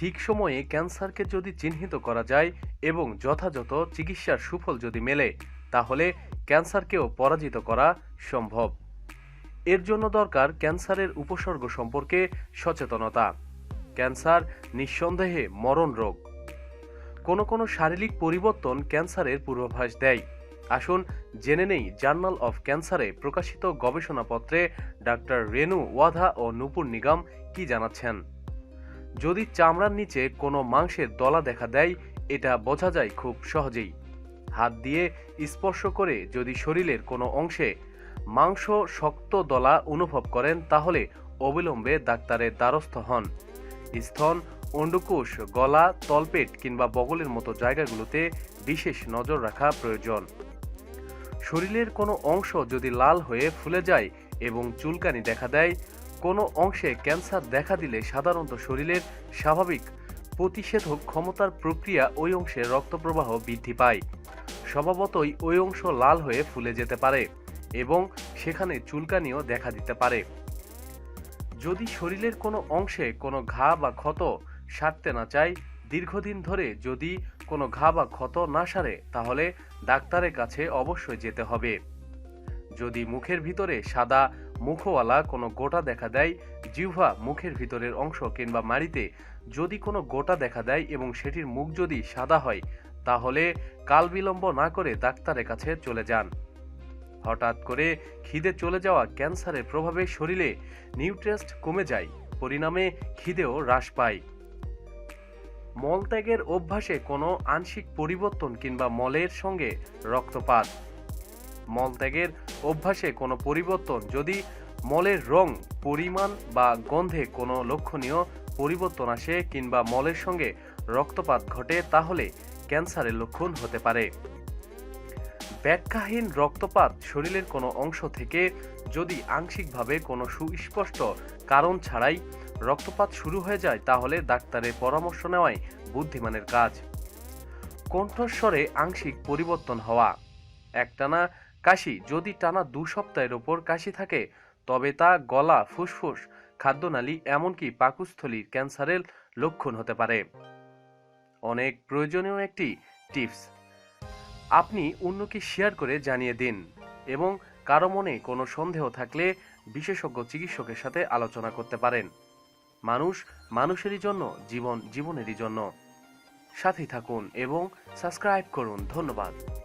ঠিক সময়ে ক্যান্সারকে যদি চিহ্নিত করা যায় এবং যথাযথ চিকিৎসার সুফল যদি মেলে, তাহলে ক্যান্সারকেও পরাজিত করা সম্ভব। এর জন্য দরকার ক্যান্সারের উপসর্গ সম্পর্কে সচেতনতা। ক্যান্সার নিঃসন্দেহে মরণ রোগ। কোনো কোনো শারীরিক পরিবর্তন ক্যান্সারের পূর্বাভাস দেয়। আসুন জেনে নেই জার্নাল অফ ক্যান্সারে প্রকাশিত গবেষণাপত্রে ডাক্তার রেনু ওয়াধা ও নূপুর নিগম কি জানাচ্ছেন। যদি চামড়ার নিচে কোনো মাংসের দলা দেখা দেয়, এটা বোঝা যায় খুব সহজেই। হাত দিয়ে স্পর্শ করে যদি শরীরের কোনো অংশে মাংস শক্ত দলা অনুভব করেন, তাহলে অবিলম্বে ডাক্তারের দ্বারস্থ হন। স্তন, অন্ডকোষ, গলা, তলপেট কিংবা বগলের মতো জায়গাগুলোতে বিশেষ নজর রাখা প্রয়োজন। শরীরের কোনো অংশ যদি লাল হয়ে ফুলে যায় এবং চুলকানি দেখা দেয় কোনো অংশে ক্যান্সার দেখা দিলে সাধারণত শরীরের স্বাভাবিক প্রতিষেধক ক্ষমতার প্রক্রিয়া ওই অংশে রক্তপ্রবাহ বৃদ্ধি পায়। স্বভাবতই ওই অংশ লাল হয়ে ফুলে যেতে পারে এবং সেখানে চুলকানিও দেখা দিতে পারে। যদি শরীরের কোনো অংশে কোনো ঘা বা ক্ষত সারতে না চায়, দীর্ঘদিন ধরে যদি কোনো ঘা বা ক্ষত না সারে, তাহলে ডাক্তারের কাছে অবশ্যই যেতে হবে। যদি মুখের ভিতরে সাদা মুখওয়ালা কোনো গোটা দেখা দেয়, জিহ্বা মুখের ভিতরের অংশ কিংবা মাড়িতে যদি কোনো গোটা দেখা দেয় এবং সেটির মুখ যদি সাদা হয়, তাহলে কাল বিলম্ব না করে ডাক্তারের কাছে চলে যান। হঠাৎ করে খিদে চলে যাওয়া ক্যান্সারের প্রভাবে শরীরে নিউট্রেস্ট কমে যায়, পরিণামে খিদেও হ্রাস পায়। মলত্যাগের অভ্যাসে কোনো আংশিক পরিবর্তন কিংবা মলের সঙ্গে রক্তপাত। মলত্যাগের অভ্যাসে কোনো পরিবর্তন, যদি মলের রং, পরিমাণ বা গন্ধে কোনো লক্ষণীয় পরিবর্তন আসে কিংবা মলের সঙ্গে রক্তপাত ঘটে, তাহলে ক্যান্সারের লক্ষণ হতে পারে। ব্যাখ্যাহীন রক্তপাত শরীরের কোনো অংশ থেকে যদি আংশিকভাবে কোনো সুস্পষ্ট কারণ ছাড়াই রক্তপাত শুরু হয়ে যায়, তাহলে ডাক্তারের পরামর্শ নেওয়াই বুদ্ধিমানের কাজ। কণ্ঠস্বরে আংশিক পরিবর্তন হওয়া। একটানা কাশি যদি টানা দু সপ্তাহের ওপর কাশি থাকে, তবে তা গলা, ফুসফুস, খাদ্যনালী এমনকি পাকস্থলীর ক্যান্সারের লক্ষণ হতে পারে। অনেক প্রয়োজনীয় একটি টিপস। আপনি অন্যকে শেয়ার করে জানিয়ে দিন এবং কারও মনে কোনো সন্দেহ থাকলে বিশেষজ্ঞ চিকিৎসকের সাথে আলোচনা করতে পারেন। মানুষ মানুষেরই জন্য, জীবন জীবনেরই জন্য। সাথেই থাকুন এবং সাবস্ক্রাইব করুন। ধন্যবাদ।